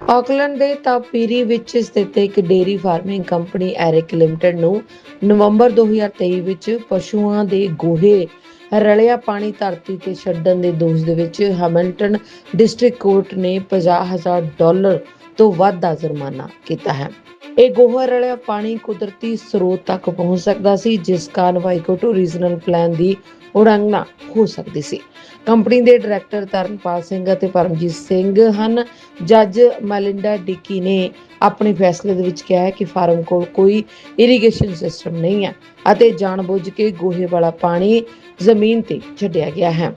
Auckland ਦੇ ਤਾਪੀਰੀ ਵਿੱਚ ਸਥਿਤ ਇੱਕ dairy farming company Eric limited ਨੂੰ ਨਵੰਬਰ 2023 ਵਿੱਚ ਪਸ਼ੂਆਂ ਦੇ ਗੋਹੇ, ਰਲਿਆ ਪਾਣੀ ਧਰਤੀ ਤੇ ਛੱਡਣ ਦੇ ਦੋਸ਼ ਦੇ ਵਿੱਚ ਹੈਮਿਲਟਨ ਡਿਸਟ੍ਰਿਕਟ ਕੋਰਟ ਨੇ 50000 ਡਾਲਰ ਤੋਂ ਵੱਧ ਦਾ ਜੁਰਮਾਨਾ ਕੀਤਾ ਹੈ। ਇਹ ਗੋਹਾ ਰਲਿਆ ਪਾਣੀ ਕੁਦਰਤੀ ਸਰੋਤ ਤੱਕ ਪਹੁੰਚ ਸਕਦਾ ਸੀ, ਜਿਸ ਕਾਰਨ ਵਾਈਕੋਟੋ ਰੀਜਨਲ ਪਲਾਨ ਦੀ ਉਲੰਘਣਾ ਹੋ ਸਕਦੀ ਸੀ। ਕੰਪਨੀ ਦੇ ਡਾਇਰੈਕਟਰ ਤਰਨਪਾਲ ਸਿੰਘ ਅਤੇ ਪਰਮਜੀਤ ਸਿੰਘ ਹਨ। ਜੱਜ ਮੈਲਿੰਡਾ ਡਿੱਕੀ ਨੇ ਆਪਣੇ ਫੈਸਲੇ ਦੇ ਵਿੱਚ ਕਿਹਾ ਹੈ ਕਿ ਫਾਰਮ ਕੋਲ ਕੋਈ ਇਰੀਗੇਸ਼ਨ ਸਿਸਟਮ ਨਹੀਂ ਹੈ ਅਤੇ ਜਾਣਬੁੱਝ ਕੇ ਗੋਹੇ ਵਾਲਾ ਪਾਣੀ ਜ਼ਮੀਨ ਤੇ ਛੱਡਿਆ ਗਿਆ ਹੈ।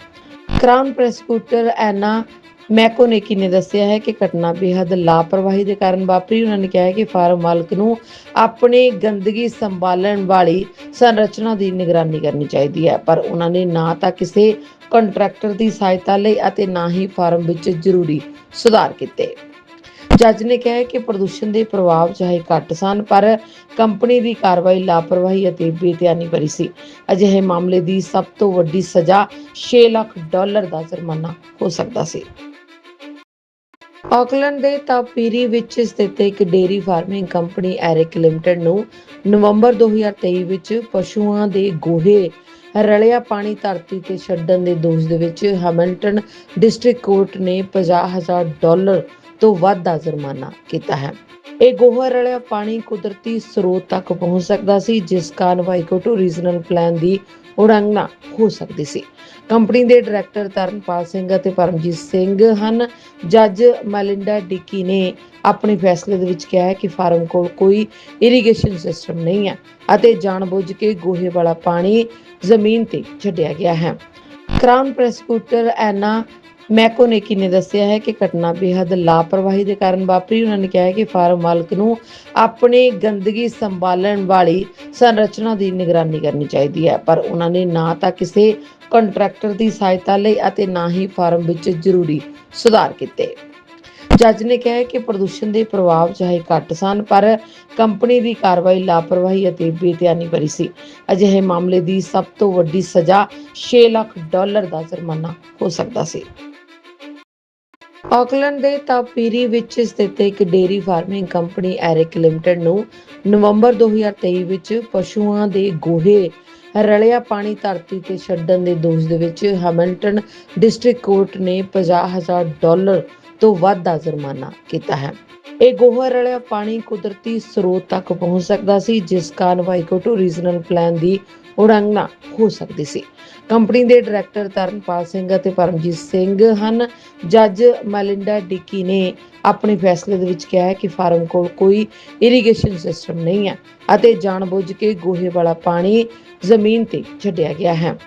ਕ੍ਰਾਊਨ ਪ੍ਰੋਸੀਕਿਊਟਰ ਐਨਾ ਮੈਕੋਨੇਕੀ ਨੇ ਦੱਸਿਆ ਹੈ ਕਿ ਘਟਨਾ ਬੇहद ਲਾਪਰਵਾਹੀ ਦੇ ਕਾਰਨ ਵਾਪਰੀ। ਉਹਨਾਂ ਨੇ ਕਿਹਾ ਹੈ ਕਿ ਫਾਰਮ ਮਾਲਕ ਨੂੰ ਆਪਣੀ ਗੰਦਗੀ ਸੰਭਾਲਣ ਵਾਲੀ ਸੰਰਚਨਾ ਦੀ ਨਿਗਰਾਨੀ ਕਰਨੀ ਚਾਹੀਦੀ ਹੈ। ਪਰ ਉਹਨਾਂ ਨੇ ਨਾ ਤਾਂ ਕਿਸੇ ਕੰਟਰੈਕਟਰ ਦੀ ਸਹਾਇਤਾ ਲਈ ਅਤੇ ਨਾ ਹੀ ਫਾਰਮ ਵਿੱਚ ਜ਼ਰੂਰੀ ਸੁਧਾਰ ਕੀਤੇ। ਜੱਜ ਨੇ ਕਿਹਾ ਕਿ ਪ੍ਰਦੂਸ਼ਣ ਦੇ ਪ੍ਰਭਾਵ ਚਾਹੇ ਘੱਟ ਸਨ, ਪਰ ਕੰਪਨੀ ਦੀ ਕਾਰਵਾਈ ਲਾਪਰਵਾਹੀ ਅਤੇ ਬੇਧਿਆਨੀ ਭਰੀ ਸੀ। ਅਜਿਹੇ ਮਾਮਲੇ ਦੀ ਸਭ ਤੋਂ ਵੱਡੀ ਸਜ਼ਾ 6 ਲੱਖ ਡਾਲਰ ਦਾ ਜੁਰਮਾਨਾ ਹੋ ਸਕਦਾ ਸੀ। ਆਕਲੈਂਡ ਦੇ ਤਾਪੀਰੀ ਵਿੱਚ ਸਥਿਤ ਇੱਕ dairy farming company Eric limited ਨੂੰ ਨਵੰਬਰ 2023 ਵਿੱਚ ਪਸ਼ੂਆਂ ਦੇ ਗੋਹੇ, ਰਲਿਆ ਪਾਣੀ ਧਰਤੀ ਤੇ ਛੱਡਣ ਦੇ ਦੋਸ਼ ਦੇ ਵਿੱਚ ਹੈਮਿਲਟਨ ਡਿਸਟ੍ਰਿਕਟ ਕੋਰਟ ਨੇ 50000 ਡਾਲਰ ਤੋਂ ਵੱਧ ਦਾ ਜੁਰਮਾਨਾ ਕੀਤਾ ਹੈ। ਇਹ ਗੋਹਾ, ਰਲਿਆ ਪਾਣੀ ਕੁਦਰਤੀ ਸਰੋਤ ਤੱਕ ਪਹੁੰਚ ਸਕਦਾ ਸੀ, ਜਿਸ ਕਾਰਨ ਵਾਈਕੋਟੋ ਰੀਜਨਲ ਪਲਾਨ ਦੀ ਉਲੰਘਣਾ ਹੋ ਸਕਦੀ ਸੀ। ਕੰਪਨੀ ਦੇ ਡਾਇਰੈਕਟਰ ਤਰਨਪਾਲ ਸਿੰਘ ਅਤੇ ਪਰਮਜੀਤ ਸਿੰਘ ਹਨ। ਜੱਜ ਮੈਲਿੰਡਾ ਡਿੱਕੀ ਨੇ ਆਪਣੇ ਫੈਸਲੇ ਦੇ ਵਿੱਚ ਕਿਹਾ ਹੈ ਕਿ ਫਾਰਮ ਕੋਲ ਕੋਈ ਇਰੀਗੇਸ਼ਨ ਸਿਸਟਮ ਨਹੀਂ ਹੈ ਅਤੇ ਜਾਣਬੁੱਝ ਕੇ ਗੋਹੇ ਵਾਲਾ ਪਾਣੀ ਜ਼ਮੀਨ ਤੇ ਛੱਡਿਆ ਗਿਆ ਹੈ। ਕ੍ਰਾਊਨ ਪ੍ਰੋਸੀਕਿਊਟਰ ਐਨਾ ਮੈਕੋਨੇਕੀ ਨੇ ਦੱਸਿਆ ਹੈ ਕਿ ਘਟਨਾ ਬੇहद ਲਾਪਰਵਾਹੀ ਦੇ ਕਾਰਨ ਵਾਪਰੀ। ਉਹਨਾਂ ਨੇ ਕਿਹਾ ਹੈ ਕਿ ਫਾਰਮ ਮਾਲਕ ਨੂੰ ਆਪਣੀ ਗੰਦਗੀ ਸੰਭਾਲਣ ਵਾਲੀ ਸੰਰਚਨਾ ਦੀ ਨਿਗਰਾਨੀ ਕਰਨੀ ਚਾਹੀਦੀ ਹੈ। ਪਰ ਉਹਨਾਂ ਨੇ ਨਾ ਤਾਂ ਕਿਸੇ ਕੰਟਰੈਕਟਰ ਦੀ ਸਹਾਇਤਾ ਲਈ ਅਤੇ ਨਾ ਹੀ ਫਾਰਮ ਵਿੱਚ ਜ਼ਰੂਰੀ ਸੁਧਾਰ ਕੀਤੇ। ਜੱਜ ਨੇ ਕਿਹਾ ਕਿ ਪ੍ਰਦੂਸ਼ਣ ਦੇ ਪ੍ਰਭਾਵ ਚਾਹੇ ਘੱਟ ਸਨ, ਪਰ ਕੰਪਨੀ ਦੀ ਕਾਰਵਾਈ ਲਾਪਰਵਾਹੀ ਅਤੇ ਬੇਧਿਆਨੀ ਭਰੀ ਸੀ। ਅਜਿਹੇ ਮਾਮਲੇ ਦੀ ਸਭ ਤੋਂ ਵੱਡੀ ਸਜ਼ਾ 6 ਲੱਖ ਡਾਲਰ ਦਾ ਜੁਰਮਾਨਾ ਹੋ ਸਕਦਾ ਸੀ। ਆਕਲੈਂਡ ਦੇ ਤਾਪੀਰੀ ਵਿੱਚ ਸਥਿਤ ਇੱਕ dairy farming company Eric limited ਨੂੰ ਨਵੰਬਰ 2023 ਵਿੱਚ ਪਸ਼ੂਆਂ ਦੇ ਗੋਹੇ, ਰਲਿਆ ਪਾਣੀ ਧਰਤੀ ਤੇ ਛੱਡਣ ਦੇ ਦੋਸ਼ ਦੇ ਵਿੱਚ ਹੈਮਿਲਟਨ ਡਿਸਟ੍ਰਿਕਟ ਕੋਰਟ ਨੇ 50000 ਡਾਲਰ ਤੋਂ ਵੱਧ ਦਾ ਜੁਰਮਾਨਾ ਕੀਤਾ ਹੈ। ਇਹ ਗੋਹਾ, ਰਲਿਆ ਪਾਣੀ ਕੁਦਰਤੀ ਸਰੋਤ ਤੱਕ ਪਹੁੰਚ ਸਕਦਾ ਸੀ, ਜਿਸ ਕਾਰਨ ਵਾਈਕੋਟੋ ਰੀਜਨਲ ਪਲਾਨ ਦੀ ਉਲੰਘਣਾ ਹੋ ਸਕਦੀ ਸੀ। ਕੰਪਨੀ ਦੇ ਡਾਇਰੈਕਟਰ ਤਰਨਪਾਲ ਸਿੰਘ ਅਤੇ ਪਰਮਜੀਤ ਸਿੰਘ ਹਨ। ਜੱਜ ਮੈਲਿੰਡਾ ਡਿੱਕੀ ਨੇ ਆਪਣੇ ਫੈਸਲੇ ਦੇ ਵਿੱਚ ਕਿਹਾ ਹੈ ਕਿ ਫਾਰਮ ਕੋਲ ਕੋਈ ਇਰੀਗੇਸ਼ਨ ਸਿਸਟਮ ਨਹੀਂ ਹੈ ਅਤੇ ਜਾਣਬੁੱਝ ਕੇ ਗੋਹੇ ਵਾਲਾ ਪਾਣੀ ਜ਼ਮੀਨ ਤੇ ਛੱਡਿਆ ਗਿਆ ਹੈ।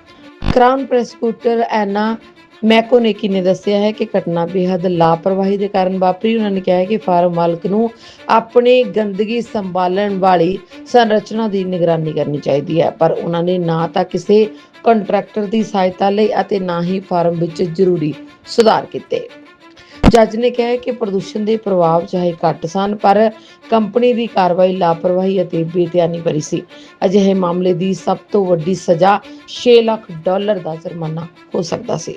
ਕ੍ਰਾਊਨ ਪ੍ਰੋਸੀਕਿਊਟਰ ਐਨਾ ਮੈਕੋਨੇਕੀ ਨੇ ਦੱਸਿਆ ਹੈ ਕਿ ਘਟਨਾ ਬੇहद ਲਾਪਰਵਾਹੀ ਦੇ ਕਾਰਨ ਵਾਪਰੀ। ਉਹਨਾਂ ਨੇ ਕਿਹਾ ਹੈ ਕਿ ਫਾਰਮ ਮਾਲਕ ਨੂੰ ਆਪਣੀ ਗੰਦਗੀ ਸੰਭਾਲਣ ਵਾਲੀ ਸੰਰਚਨਾ ਦੀ ਨਿਗਰਾਨੀ ਕਰਨੀ ਚਾਹੀਦੀ ਹੈ। ਪਰ ਉਹਨਾਂ ਨੇ ਨਾ ਤਾਂ ਕਿਸੇ ਕੰਟਰੈਕਟਰ ਦੀ ਸਹਾਇਤਾ ਲਈ ਅਤੇ ਨਾ ਹੀ ਫਾਰਮ ਵਿੱਚ ਜ਼ਰੂਰੀ ਸੁਧਾਰ ਕੀਤੇ। ਜੱਜ ਨੇ ਕਿਹਾ ਕਿ ਪ੍ਰਦੂਸ਼ਣ ਦੇ ਪ੍ਰਭਾਵ ਚਾਹੇ ਘੱਟ ਸਨ, ਪਰ ਕੰਪਨੀ ਦੀ ਕਾਰਵਾਈ ਲਾਪਰਵਾਹੀ ਅਤੇ ਬੇਧਿਆਨੀ ਭਰੀ ਸੀ। ਅਜਿਹੇ ਮਾਮਲੇ ਦੀ ਸਭ ਤੋਂ ਵੱਡੀ ਸਜ਼ਾ 6 ਲੱਖ ਡਾਲਰ ਦਾ ਜੁਰਮਾਨਾ ਹੋ ਸਕਦਾ ਸੀ।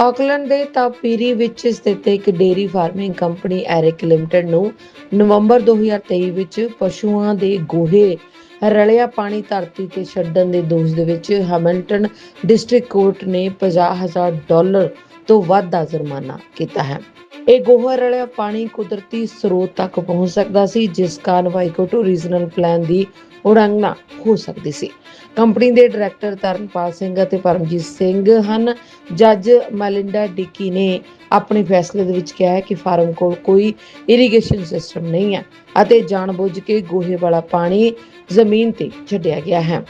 ਆਕਲੈਂਡ ਦੇ ਤਾਪੀਰੀ ਵਿੱਚ ਸਥਿਤ ਇੱਕ dairy farming company Eric limited ਨੂੰ ਨਵੰਬਰ 2023 ਵਿੱਚ ਪਸ਼ੂਆਂ ਦੇ ਗੋਹੇ, ਰਲਿਆ ਪਾਣੀ ਧਰਤੀ ਤੇ ਛੱਡਣ ਦੇ ਦੋਸ਼ ਦੇ ਵਿੱਚ ਹੈਮਿਲਟਨ ਡਿਸਟ੍ਰਿਕਟ ਕੋਰਟ ਨੇ 50000 ਡਾਲਰ ਤੋਂ ਵੱਧ ਦਾ ਜੁਰਮਾਨਾ ਕੀਤਾ ਹੈ। ਇਹ ਗੋਹਾ, ਰਲਿਆ ਪਾਣੀ ਕੁਦਰਤੀ ਸਰੋਤ ਤੱਕ ਪਹੁੰਚ ਸਕਦਾ ਸੀ, ਜਿਸ ਕਾਰਨ ਵਾਈਕੋਟੋ ਰੀਜਨਲ ਪਲਾਨ ਦੀ ਉਲੰਘਣਾ ਹੋ ਸਕਦੀ ਸੀ। ਕੰਪਨੀ ਦੇ ਡਾਇਰੈਕਟਰ ਤਰਨਪਾਲ ਸਿੰਘ ਅਤੇ ਪਰਮਜੀਤ ਸਿੰਘ ਹਨ। ਜੱਜ ਮੈਲਿੰਡਾ ਡਿੱਕੀ ਨੇ ਆਪਣੇ ਫੈਸਲੇ ਦੇ ਵਿੱਚ ਕਿਹਾ ਹੈ ਕਿ ਫਾਰਮ ਕੋਲ ਕੋਈ ਇਰੀਗੇਸ਼ਨ ਸਿਸਟਮ ਨਹੀਂ ਹੈ ਅਤੇ ਜਾਣਬੁੱਝ ਕੇ ਗੋਹੇ ਵਾਲਾ ਪਾਣੀ ਜ਼ਮੀਨ ਤੇ ਛੱਡਿਆ ਗਿਆ ਹੈ।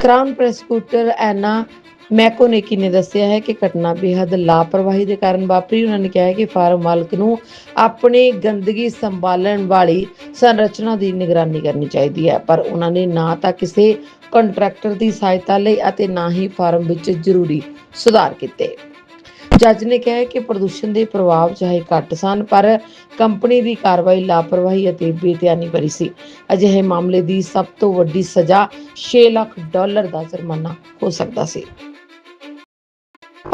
ਕ੍ਰਾਊਨ ਪ੍ਰੋਸੀਕਿਊਟਰ ਐਨਾ ਮੈਕੋਨੇਕੀ ਨੇ ਦੱਸਿਆ ਹੈ ਕਿ ਘਟਨਾ ਬੇहद ਲਾਪਰਵਾਹੀ ਦੇ ਕਾਰਨ ਵਾਪਰੀ। ਉਹਨਾਂ ਨੇ ਕਿਹਾ ਹੈ ਕਿ ਫਾਰਮ ਮਾਲਕ ਨੂੰ ਆਪਣੀ ਗੰਦਗੀ ਸੰਭਾਲਣ ਵਾਲੀ ਸੰਰਚਨਾ ਦੀ ਨਿਗਰਾਨੀ ਕਰਨੀ ਚਾਹੀਦੀ ਹੈ। ਪਰ ਉਹਨਾਂ ਨੇ ਨਾ ਤਾਂ ਕਿਸੇ ਕੰਟਰੈਕਟਰ ਦੀ ਸਹਾਇਤਾ ਲਈ ਅਤੇ ਨਾ ਹੀ ਫਾਰਮ ਵਿੱਚ ਜ਼ਰੂਰੀ ਸੁਧਾਰ ਕੀਤੇ। ਜੱਜ ਨੇ ਕਿਹਾ ਕਿ ਪ੍ਰਦੂਸ਼ਣ ਦੇ ਪ੍ਰਭਾਵ ਚਾਹੇ ਘੱਟ ਸਨ, ਪਰ ਕੰਪਨੀ ਦੀ ਕਾਰਵਾਈ ਲਾਪਰਵਾਹੀ ਅਤੇ ਬੇਧਿਆਨੀ ਭਰੀ ਸੀ। ਅਜਿਹੇ ਮਾਮਲੇ ਦੀ ਸਭ ਤੋਂ ਵੱਡੀ ਸਜ਼ਾ 6 ਲੱਖ ਡਾਲਰ ਦਾ ਜੁਰਮਾਨਾ ਹੋ ਸਕਦਾ ਸੀ।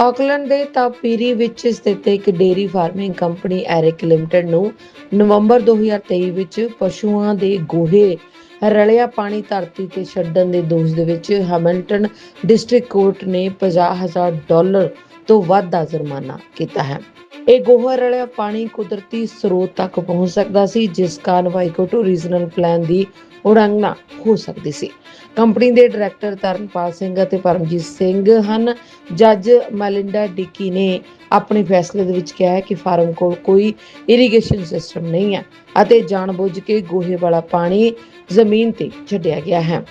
ਆਕਲੈਂਡ ਦੇ ਤਾਪੀਰੀ ਵਿੱਚ ਸਥਿਤ ਇੱਕ dairy farming company Eric limited ਨੂੰ ਨਵੰਬਰ 2023 ਵਿੱਚ ਪਸ਼ੂਆਂ ਦੇ ਗੋਹੇ, ਰਲਿਆ ਪਾਣੀ ਧਰਤੀ ਤੇ ਛੱਡਣ ਦੇ ਦੋਸ਼ ਦੇ ਵਿੱਚ ਹੈਮਿਲਟਨ ਡਿਸਟ੍ਰਿਕਟ ਕੋਰਟ ਨੇ 50000 ਡਾਲਰ ਤੋਂ ਵੱਧ ਦਾ ਜੁਰਮਾਨਾ ਕੀਤਾ ਹੈ। ਇਹ ਗੋਹਾ, ਰਲਿਆ ਪਾਣੀ ਕੁਦਰਤੀ ਸਰੋਤ ਤੱਕ ਪਹੁੰਚ ਸਕਦਾ ਸੀ, ਜਿਸ ਕਾਰਨ ਵਾਈਕੋਟੋ ਰੀਜਨਲ ਪਲਾਨ ਦੀ ਉਲੰਘਣਾ ਹੋ ਸਕਦੀ ਸੀ। ਕੰਪਨੀ ਦੇ ਡਾਇਰੈਕਟਰ ਤਰਨਪਾਲ ਸਿੰਘ ਅਤੇ ਪਰਮਜੀਤ ਸਿੰਘ ਹਨ। ਜੱਜ ਮੈਲਿੰਡਾ ਡਿੱਕੀ ਨੇ ਆਪਣੇ ਫੈਸਲੇ ਦੇ ਵਿੱਚ ਕਿਹਾ ਹੈ ਕਿ ਫਾਰਮ ਕੋਲ ਕੋਈ ਇਰੀਗੇਸ਼ਨ ਸਿਸਟਮ ਨਹੀਂ ਹੈ ਅਤੇ ਜਾਣਬੁੱਝ ਕੇ ਗੋਹੇ ਵਾਲਾ ਪਾਣੀ ਜ਼ਮੀਨ ਤੇ ਛੱਡਿਆ ਗਿਆ ਹੈ।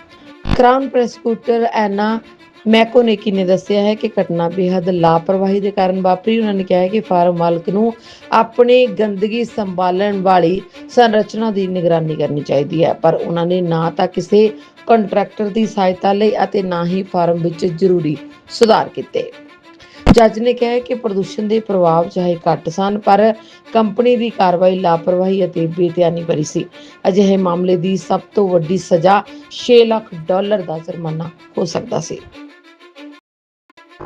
ਕ੍ਰਾਊਨ ਪ੍ਰੋਸੀਕਿਊਟਰ ਐਨਾ ਮੈਕੋਨੇਕੀ ਨੇ ਦੱਸਿਆ ਹੈ ਕਿ ਘਟਨਾ ਬੇहद ਲਾਪਰਵਾਹੀ ਦੇ ਕਾਰਨ ਵਾਪਰੀ। ਉਹਨਾਂ ਨੇ ਕਿਹਾ ਹੈ ਕਿ ਫਾਰਮ ਮਾਲਕ ਨੂੰ ਆਪਣੀ ਗੰਦਗੀ ਸੰਭਾਲਣ ਵਾਲੀ ਸੰਰਚਨਾ ਦੀ ਨਿਗਰਾਨੀ ਕਰਨੀ ਚਾਹੀਦੀ ਹੈ। ਪਰ ਉਹਨਾਂ ਨੇ ਨਾ ਤਾਂ ਕਿਸੇ ਕੰਟਰੈਕਟਰ ਦੀ ਸਹਾਇਤਾ ਲਈ ਅਤੇ ਨਾ ਹੀ ਫਾਰਮ ਵਿੱਚ ਜ਼ਰੂਰੀ ਸੁਧਾਰ ਕੀਤੇ। ਜੱਜ ਨੇ ਕਿਹਾ ਕਿ ਪ੍ਰਦੂਸ਼ਣ ਦੇ ਪ੍ਰਭਾਵ ਚਾਹੇ ਘੱਟ ਸਨ, ਪਰ ਕੰਪਨੀ ਦੀ ਕਾਰਵਾਈ ਲਾਪਰਵਾਹੀ ਅਤੇ ਬੇਧਿਆਨੀ ਭਰੀ ਸੀ। ਅਜਿਹੇ ਮਾਮਲੇ ਦੀ ਸਭ ਤੋਂ ਵੱਡੀ ਸਜ਼ਾ 6 ਲੱਖ ਡਾਲਰ ਦਾ ਜੁਰਮਾਨਾ ਹੋ ਸਕਦਾ ਸੀ।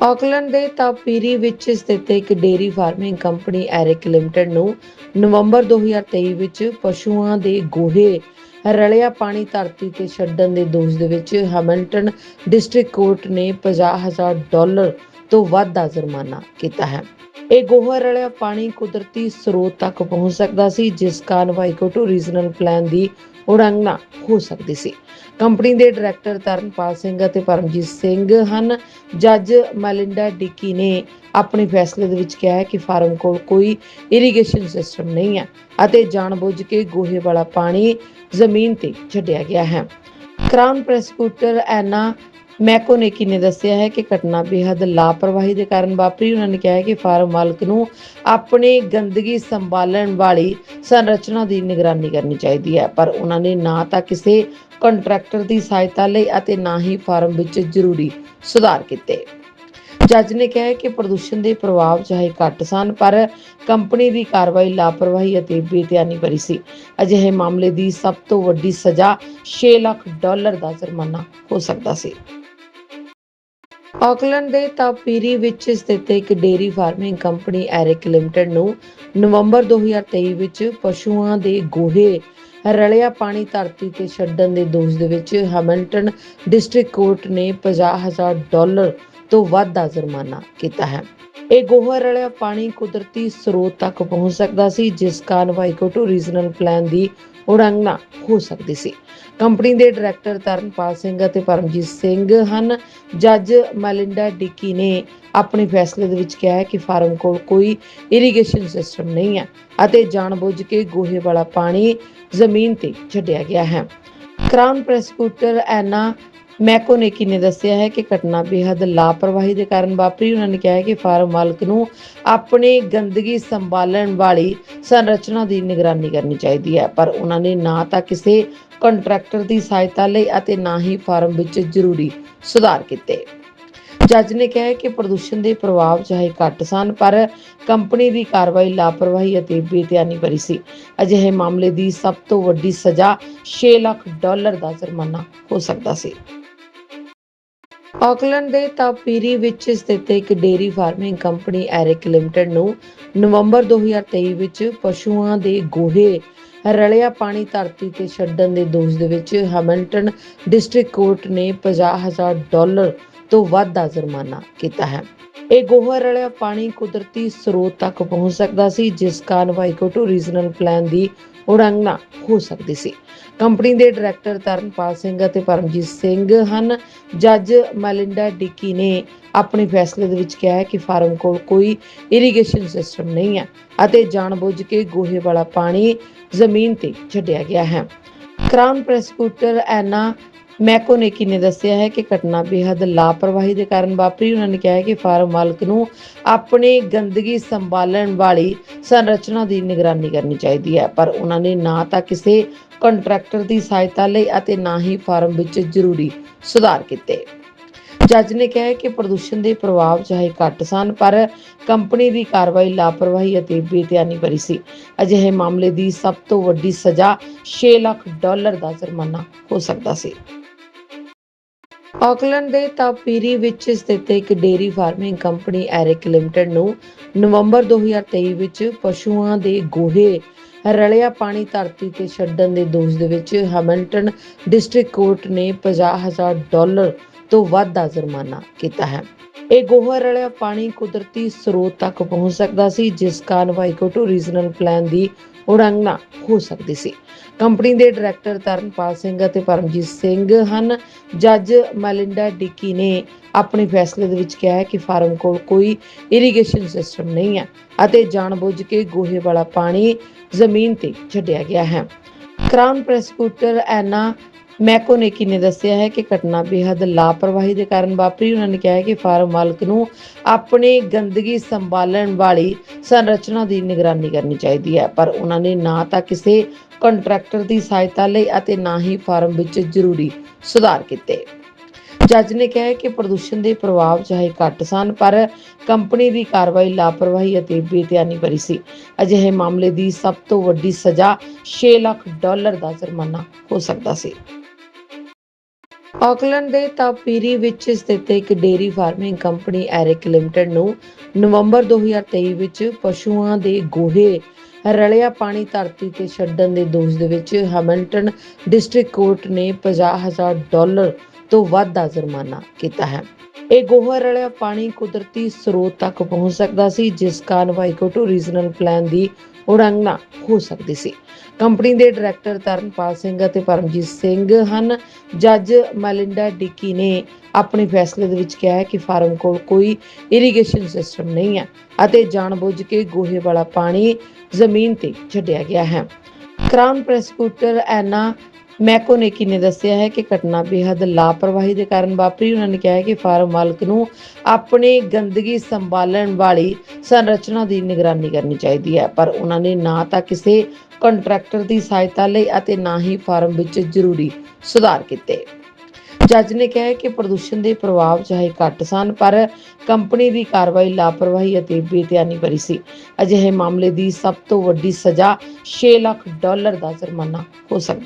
ਆਕਲੈਂਡ ਦੇ ਤਾਪੀਰੀ ਵਿੱਚ ਸਥਿਤ ਇੱਕ dairy farming company Eric limited ਨੂੰ ਨਵੰਬਰ 2023 ਵਿੱਚ ਪਸ਼ੂਆਂ ਦੇ ਗੋਹੇ, ਰਲਿਆ ਪਾਣੀ ਧਰਤੀ ਤੇ ਛੱਡਣ ਦੇ ਦੋਸ਼ ਦੇ ਵਿੱਚ ਹੈਮਿਲਟਨ ਡਿਸਟ੍ਰਿਕਟ ਕੋਰਟ ਨੇ 50000 ਡਾਲਰ ਤੋਂ ਵੱਧ ਦਾ ਜੁਰਮਾਨਾ ਕੀਤਾ ਹੈ। ਇਹ ਗੋਹਾ, ਰਲਿਆ ਪਾਣੀ ਕੁਦਰਤੀ ਸਰੋਤ ਤੱਕ ਪਹੁੰਚ ਸਕਦਾ ਸੀ, ਜਿਸ ਕਾਰਨ ਵਾਈਕੋਟੋ ਰੀਜਨਲ ਪਲਾਨ ਦੀ ਉਲੰਘਣਾ ਹੋ ਸਕਦੀ ਸੀ। ਕੰਪਨੀ ਦੇ ਡਾਇਰੈਕਟਰ ਤਰਨਪਾਲ ਸਿੰਘ ਅਤੇ ਪਰਮਜੀਤ ਸਿੰਘ ਹਨ। ਜੱਜ ਮੈਲਿੰਡਾ ਡਿੱਕੀ ਨੇ ਆਪਣੇ ਫੈਸਲੇ ਦੇ ਵਿੱਚ ਕਿਹਾ ਹੈ ਕਿ ਫਾਰਮ ਕੋਲ ਕੋਈ ਇਰੀਗੇਸ਼ਨ ਸਿਸਟਮ ਨਹੀਂ ਹੈ ਅਤੇ ਜਾਣਬੁੱਝ ਕੇ ਗੋਹੇ ਵਾਲਾ ਪਾਣੀ ਜ਼ਮੀਨ ਤੇ ਛੱਡਿਆ ਗਿਆ ਹੈ। ਕ੍ਰਾਊਨ ਪ੍ਰੋਸੀਕਿਊਟਰ ਐਨਾ ਮੈਕੋਨੇਕੀ ਨੇ ਦੱਸਿਆ ਹੈ ਕਿ ਘਟਨਾ ਬੇहद ਲਾਪਰਵਾਹੀ ਦੇ ਕਾਰਨ ਵਾਪਰੀ। ਉਹਨਾਂ ਨੇ ਕਿਹਾ ਹੈ ਕਿ ਫਾਰਮ ਮਾਲਕ ਨੂੰ ਆਪਣੀ ਗੰਦਗੀ ਸੰਭਾਲਣ ਵਾਲੀ ਸੰਰਚਨਾ ਦੀ ਨਿਗਰਾਨੀ ਕਰਨੀ ਚਾਹੀਦੀ ਹੈ। ਪਰ ਉਹਨਾਂ ਨੇ ਨਾ ਤਾਂ ਕਿਸੇ ਕੰਟਰੈਕਟਰ ਦੀ ਸਹਾਇਤਾ ਲਈ ਅਤੇ ਨਾ ਹੀ ਫਾਰਮ ਵਿੱਚ ਜ਼ਰੂਰੀ ਸੁਧਾਰ ਕੀਤੇ। ਜੱਜ ਨੇ ਕਿਹਾ ਕਿ ਪ੍ਰਦੂਸ਼ਣ ਦੇ ਪ੍ਰਭਾਵ ਚਾਹੇ ਘੱਟ ਸਨ, ਪਰ ਕੰਪਨੀ ਦੀ ਕਾਰਵਾਈ ਲਾਪਰਵਾਹੀ ਅਤੇ ਬੇਧਿਆਨੀ ਭਰੀ ਸੀ। ਅਜਿਹੇ ਮਾਮਲੇ ਦੀ ਸਭ ਤੋਂ ਵੱਡੀ ਸਜ਼ਾ 6 ਲੱਖ ਡਾਲਰ ਦਾ ਜੁਰਮਾਨਾ ਹੋ ਸਕਦਾ ਸੀ। ਆਕਲੈਂਡ ਦੇ ਤਾਪੀਰੀ ਵਿੱਚ ਸਥਿਤ ਇੱਕ dairy farming company Eric limited ਨੂੰ ਨਵੰਬਰ 2023 ਵਿੱਚ ਪਸ਼ੂਆਂ ਦੇ ਗੋਹੇ, ਰਲਿਆ ਪਾਣੀ ਧਰਤੀ ਤੇ ਛੱਡਣ ਦੇ ਦੋਸ਼ ਦੇ ਵਿੱਚ ਹੈਮਿਲਟਨ ਡਿਸਟ੍ਰਿਕਟ ਕੋਰਟ ਨੇ 50000 ਡਾਲਰ ਤੋਂ ਵੱਧ ਦਾ ਜੁਰਮਾਨਾ ਕੀਤਾ ਹੈ। ਇਹ ਗੋਹਾ ਰਲਿਆ ਪਾਣੀ ਕੁਦਰਤੀ ਸਰੋਤ ਤੱਕ ਪਹੁੰਚ ਸਕਦਾ ਸੀ, ਜਿਸ ਕਾਰਨ ਵਾਈਕੋਟੋ ਰੀਜਨਲ ਪਲਾਨ ਦੀ ਉਲੰਘਣਾ ਹੋ ਸਕਦੀ ਸੀ। ਕੰਪਨੀ ਦੇ ਡਾਇਰੈਕਟਰ ਤਰਨਪਾਲ ਸਿੰਘ ਅਤੇ ਪਰਮਜੀਤ ਸਿੰਘ ਹਨ। ਜੱਜ ਮੈਲਿੰਡਾ ਡਿੱਕੀ ਨੇ ਆਪਣੇ ਫੈਸਲੇ ਦੇ ਵਿੱਚ ਕਿਹਾ ਹੈ ਕਿ ਫਾਰਮ ਕੋਲ ਕੋਈ ਇਰੀਗੇਸ਼ਨ ਸਿਸਟਮ ਨਹੀਂ ਹੈ ਅਤੇ ਜਾਣਬੁੱਝ ਕੇ ਗੋਹੇ ਵਾਲਾ ਪਾਣੀ ਜ਼ਮੀਨ ਤੇ ਛੱਡਿਆ ਗਿਆ ਹੈ। ਕ੍ਰਾਊਨ ਪ੍ਰੋਸੀਕਿਊਟਰ ਐਨਾ ਮੈਕੋਨੇਕੀ ਨੇ ਦੱਸਿਆ ਹੈ ਕਿ ਘਟਨਾ ਬੇहद ਲਾਪਰਵਾਹੀ ਦੇ ਕਾਰਨ ਵਾਪਰੀ। ਉਹਨਾਂ ਨੇ ਕਿਹਾ ਹੈ ਕਿ ਫਾਰਮ ਮਾਲਕ ਨੂੰ ਆਪਣੀ ਗੰਦਗੀ ਸੰਭਾਲਣ ਵਾਲੀ ਸੰਰਚਨਾ ਦੀ ਨਿਗਰਾਨੀ ਕਰਨੀ ਚਾਹੀਦੀ ਹੈ। ਪਰ ਉਹਨਾਂ ਨੇ ਨਾ ਤਾਂ ਕਿਸੇ ਕੰਟਰੈਕਟਰ ਦੀ ਸਹਾਇਤਾ ਲਈ ਅਤੇ ਨਾ ਹੀ ਫਾਰਮ ਵਿੱਚ ਜ਼ਰੂਰੀ ਸੁਧਾਰ ਕੀਤੇ। ਜੱਜ ਨੇ ਕਿਹਾ ਕਿ ਪ੍ਰਦੂਸ਼ਣ ਦੇ ਪ੍ਰਭਾਵ ਚਾਹੇ ਘੱਟ ਸਨ, ਪਰ ਕੰਪਨੀ ਦੀ ਕਾਰਵਾਈ ਲਾਪਰਵਾਹੀ ਅਤੇ ਬੇਧਿਆਨੀ ਭਰੀ ਸੀ। ਅਜਿਹੇ ਮਾਮਲੇ ਦੀ ਸਭ ਤੋਂ ਵੱਡੀ ਸਜ਼ਾ 6 ਲੱਖ ਡਾਲਰ ਦਾ ਜੁਰਮਾਨਾ ਹੋ ਸਕਦਾ ਸੀ। ਆਕਲੈਂਡ ਦੇ ਤਾਪੀਰੀ ਵਿੱਚ ਸਥਿਤ ਇੱਕ dairy farming company Eric limited ਨੂੰ ਨਵੰਬਰ 2023 ਵਿੱਚ ਪਸ਼ੂਆਂ ਦੇ ਗੋਹੇ, ਰਲਿਆ ਪਾਣੀ ਧਰਤੀ ਤੇ ਛੱਡਣ ਦੇ ਦੋਸ਼ ਦੇ ਵਿੱਚ ਹੈਮਿਲਟਨ ਡਿਸਟ੍ਰਿਕਟ ਕੋਰਟ ਨੇ 50000 ਡਾਲਰ ਤੋਂ ਵੱਧ ਦਾ ਜੁਰਮਾਨਾ ਕੀਤਾ ਹੈ। ਇਹ ਗੋਹਾ, ਰਲਿਆ ਪਾਣੀ ਕੁਦਰਤੀ ਸਰੋਤ ਤੱਕ ਪਹੁੰਚ ਸਕਦਾ ਸੀ, ਜਿਸ ਕਾਰਨ ਵਾਈਕੋਟੋ ਰੀਜਨਲ ਪਲਾਨ ਦੀ ਉਲੰਘਣਾ ਹੋ ਸਕਦੀ ਸੀ। ਕੰਪਨੀ ਦੇ ਡਾਇਰੈਕਟਰ ਤਰਨਪਾਲ ਸਿੰਘ ਅਤੇ ਪਰਮਜੀਤ ਸਿੰਘ ਹਨ। ਜੱਜ ਮੈਲਿੰਡਾ ਡਿੱਕੀ ਨੇ ਆਪਣੇ ਫੈਸਲੇ ਦੇ ਵਿੱਚ ਕਿਹਾ ਹੈ ਕਿ ਫਾਰਮ ਕੋਲ ਕੋਈ ਇਰੀਗੇਸ਼ਨ ਸਿਸਟਮ ਨਹੀਂ ਹੈ ਅਤੇ ਜਾਣਬੁੱਝ ਕੇ ਗੋਹੇ ਵਾਲਾ ਪਾਣੀ ਜ਼ਮੀਨ ਤੇ ਛੱਡਿਆ ਗਿਆ ਹੈ। ਕ੍ਰਾਊਨ ਪ੍ਰੋਸੀਕਿਊਟਰ ਐਨਾ ਮੈਕੋਨੇਕੀ ਨੇ ਦੱਸਿਆ ਹੈ ਕਿ ਘਟਨਾ ਬੇहद ਲਾਪਰਵਾਹੀ ਦੇ ਕਾਰਨ ਵਾਪਰੀ। ਉਹਨਾਂ ਨੇ ਕਿਹਾ ਹੈ ਕਿ ਫਾਰਮ ਮਾਲਕ ਨੂੰ ਆਪਣੀ ਗੰਦਗੀ ਸੰਭਾਲਣ ਵਾਲੀ ਸੰਰਚਨਾ ਦੀ ਨਿਗਰਾਨੀ ਕਰਨੀ ਚਾਹੀਦੀ ਹੈ। ਪਰ ਉਹਨਾਂ ਨੇ ਨਾ ਤਾਂ ਕਿਸੇ ਕੰਟਰੈਕਟਰ ਦੀ ਸਹਾਇਤਾ ਲਈ ਅਤੇ ਨਾ ਹੀ ਫਾਰਮ ਵਿੱਚ ਜ਼ਰੂਰੀ ਸੁਧਾਰ ਕੀਤੇ। ਜੱਜ ਨੇ ਕਿਹਾ ਕਿ ਪ੍ਰਦੂਸ਼ਣ ਦੇ ਪ੍ਰਭਾਵ ਚਾਹੇ ਘੱਟ ਸਨ, ਪਰ ਕੰਪਨੀ ਦੀ ਕਾਰਵਾਈ ਲਾਪਰਵਾਹੀ ਅਤੇ ਬੇਧਿਆਨੀ ਭਰੀ ਸੀ। ਅਜਿਹੇ ਮਾਮਲੇ ਦੀ ਸਭ ਤੋਂ ਵੱਡੀ ਸਜ਼ਾ 6 ਲੱਖ ਡਾਲਰ ਦਾ ਜੁਰਮਾਨਾ ਹੋ ਸਕਦਾ ਸੀ। ਆਕਲੈਂਡ ਦੇ ਤਾਪੀਰੀ ਵਿੱਚ ਸਥਿਤ ਇੱਕ dairy farming company Eric limited ਨੂੰ ਨਵੰਬਰ 2023 ਵਿੱਚ ਪਸ਼ੂਆਂ ਦੇ ਗੋਹੇ, ਰਲਿਆ ਪਾਣੀ ਧਰਤੀ ਤੇ ਛੱਡਣ ਦੇ ਦੋਸ਼ ਦੇ ਵਿੱਚ ਹੈਮਿਲਟਨ ਡਿਸਟ੍ਰਿਕਟ ਕੋਰਟ ਨੇ 50000 ਡਾਲਰ ਤੋਂ ਵੱਧ ਦਾ ਜੁਰਮਾਨਾ ਕੀਤਾ ਹੈ। ਇਹ ਗੋਹਾ, ਰਲਿਆ ਪਾਣੀ ਕੁਦਰਤੀ ਸਰੋਤ ਤੱਕ ਪਹੁੰਚ ਸਕਦਾ ਸੀ, ਜਿਸ ਕਾਰਨ ਵਾਈਕੋਟੋ ਰੀਜਨਲ ਪਲਾਨ ਦੀ ਉਲੰਘਣਾ ਹੋ ਸਕਦੀ ਸੀ। ਕੰਪਨੀ ਦੇ ਡਾਇਰੈਕਟਰ ਤਰਨਪਾਲ ਸਿੰਘ ਅਤੇ ਪਰਮਜੀਤ ਸਿੰਘ ਹਨ। ਜੱਜ ਮੈਲਿੰਡਾ ਡਿੱਕੀ ਨੇ ਆਪਣੇ ਫੈਸਲੇ ਦੇ ਵਿੱਚ ਕਿਹਾ ਹੈ ਕਿ ਫਾਰਮ ਕੋਲ ਕੋਈ ਇਰੀਗੇਸ਼ਨ ਸਿਸਟਮ ਨਹੀਂ ਹੈ ਅਤੇ ਜਾਣਬੁੱਝ ਕੇ ਗੋਹੇ ਵਾਲਾ ਪਾਣੀ ਜ਼ਮੀਨ ਤੇ ਛੱਡਿਆ ਗਿਆ ਹੈ। ਕ੍ਰਾਊਨ ਪ੍ਰੈਸਕਿਊਟਰ ਐਨਾ ਮੈਕੋਨੇਕੀ ਨੇ ਦੱਸਿਆ ਹੈ ਕਿ ਘਟਨਾ ਬੇहद ਲਾਪਰਵਾਹੀ ਦੇ ਕਾਰਨ ਵਾਪਰੀ। ਉਹਨਾਂ ਨੇ ਕਿਹਾ ਹੈ ਕਿ ਫਾਰਮ ਮਾਲਕ ਨੂੰ ਆਪਣੀ ਗੰਦਗੀ ਸੰਭਾਲਣ ਵਾਲੀ ਸੰਰਚਨਾ ਦੀ ਨਿਗਰਾਨੀ ਕਰਨੀ ਚਾਹੀਦੀ ਹੈ। ਪਰ ਉਹਨਾਂ ਨੇ ਨਾ ਤਾਂ ਕਿਸੇ ਕੰਟਰੈਕਟਰ ਦੀ ਸਹਾਇਤਾ ਲਈ ਅਤੇ ਨਾ ਹੀ ਫਾਰਮ ਵਿੱਚ ਜ਼ਰੂਰੀ ਸੁਧਾਰ ਕੀਤੇ। ਜੱਜ ਨੇ ਕਿਹਾ ਕਿ ਪ੍ਰਦੂਸ਼ਣ ਦੇ ਪ੍ਰਭਾਵ ਚਾਹੇ ਘੱਟ ਸਨ, ਪਰ ਕੰਪਨੀ ਦੀ ਕਾਰਵਾਈ ਲਾਪਰਵਾਹੀ ਅਤੇ ਬੇਧਿਆਨੀ ਭਰੀ ਸੀ। ਅਜਿਹੇ ਮਾਮਲੇ ਦੀ ਸਭ ਤੋਂ ਵੱਡੀ ਸਜ਼ਾ 6 ਲੱਖ ਡਾਲਰ ਦਾ ਜੁਰਮਾਨਾ ਹੋ ਸਕਦਾ ਸੀ। ਆਕਲੈਂਡ ਦੇ ਤਾਪੀਰੀ ਵਿੱਚ ਸਥਿਤ ਇੱਕ dairy farming company Eric limited ਨੂੰ ਨਵੰਬਰ 2023 ਵਿੱਚ ਪਸ਼ੂਆਂ ਦੇ ਗੋਹੇ, ਰਲਿਆ ਪਾਣੀ ਧਰਤੀ ਤੇ ਛੱਡਣ ਦੇ ਦੋਸ਼ ਦੇ ਵਿੱਚ ਹੈਮਿਲਟਨ ਡਿਸਟ੍ਰਿਕਟ ਕੋਰਟ ਨੇ 50000 ਡਾਲਰ ਤੋਂ ਵੱਧ ਦਾ ਜੁਰਮਾਨਾ ਕੀਤਾ ਹੈ। ਇਹ ਗੋਹਾ, ਰਲਿਆ ਪਾਣੀ ਕੁਦਰਤੀ ਸਰੋਤ ਤੱਕ ਪਹੁੰਚ ਸਕਦਾ ਸੀ, ਜਿਸ ਕਾਰਨ ਵਾਈਕੋਟੋ ਰੀਜਨਲ ਪਲਾਨ ਦੀ ਉਲੰਘਣਾ ਹੋ ਸਕਦੀ ਸੀ। ਕੰਪਨੀ ਦੇ ਡਾਇਰੈਕਟਰ ਤਰਨਪਾਲ ਸਿੰਘ ਅਤੇ ਪਰਮਜੀਤ ਸਿੰਘ ਹਨ। ਜੱਜ ਮੈਲਿੰਡਾ ਡਿੱਕੀ ਨੇ ਆਪਣੇ ਫੈਸਲੇ ਦੇ ਵਿੱਚ ਕਿਹਾ ਹੈ ਕਿ ਫਾਰਮ ਕੋਲ ਕੋਈ ਇਰੀਗੇਸ਼ਨ ਸਿਸਟਮ ਨਹੀਂ ਹੈ ਅਤੇ ਜਾਣਬੁੱਝ ਕੇ ਗੋਹੇ ਵਾਲਾ ਪਾਣੀ ਜ਼ਮੀਨ ਤੇ ਛੱਡਿਆ ਗਿਆ ਹੈ। ਕ੍ਰਾਊਨ ਪ੍ਰੈਸਕਿਊਟਰ ਐਨਾ ਮੈਕੋਨੇਕੀ ਨੇ ਦੱਸਿਆ ਹੈ ਕਿ ਘਟਨਾ ਬੇहद ਲਾਪਰਵਾਹੀ ਦੇ ਕਾਰਨ ਵਾਪਰੀ। ਉਹਨਾਂ ਨੇ ਕਿਹਾ ਹੈ ਕਿ ਫਾਰਮ ਮਾਲਕ ਨੂੰ ਆਪਣੀ ਗੰਦਗੀ ਸੰਭਾਲਣ ਵਾਲੀ ਸੰਰਚਨਾ ਦੀ ਨਿਗਰਾਨੀ ਕਰਨੀ ਚਾਹੀਦੀ ਹੈ। ਪਰ ਉਹਨਾਂ ਨੇ ਨਾ ਤਾਂ ਕਿਸੇ ਕੰਟਰੈਕਟਰ ਦੀ ਸਹਾਇਤਾ ਲਈ ਅਤੇ ਨਾ ਹੀ ਫਾਰਮ ਵਿੱਚ ਜ਼ਰੂਰੀ ਸੁਧਾਰ ਕੀਤੇ। ਜੱਜ ਨੇ ਕਿਹਾ ਕਿ ਪ੍ਰਦੂਸ਼ਣ ਦੇ ਪ੍ਰਭਾਵ ਚਾਹੇ ਘੱਟ ਸਨ, ਪਰ ਕੰਪਨੀ ਦੀ ਕਾਰਵਾਈ ਲਾਪਰਵਾਹੀ ਅਤੇ ਬੇਧਿਆਨੀ ਭਰੀ ਸੀ। ਅਜਿਹੇ ਮਾਮਲੇ ਦੀ ਸਭ ਤੋਂ ਵੱਡੀ ਸਜ਼ਾ 6 ਲੱਖ ਡਾਲਰ ਦਾ ਜੁਰਮਾਨਾ ਹੋ ਸਕਦਾ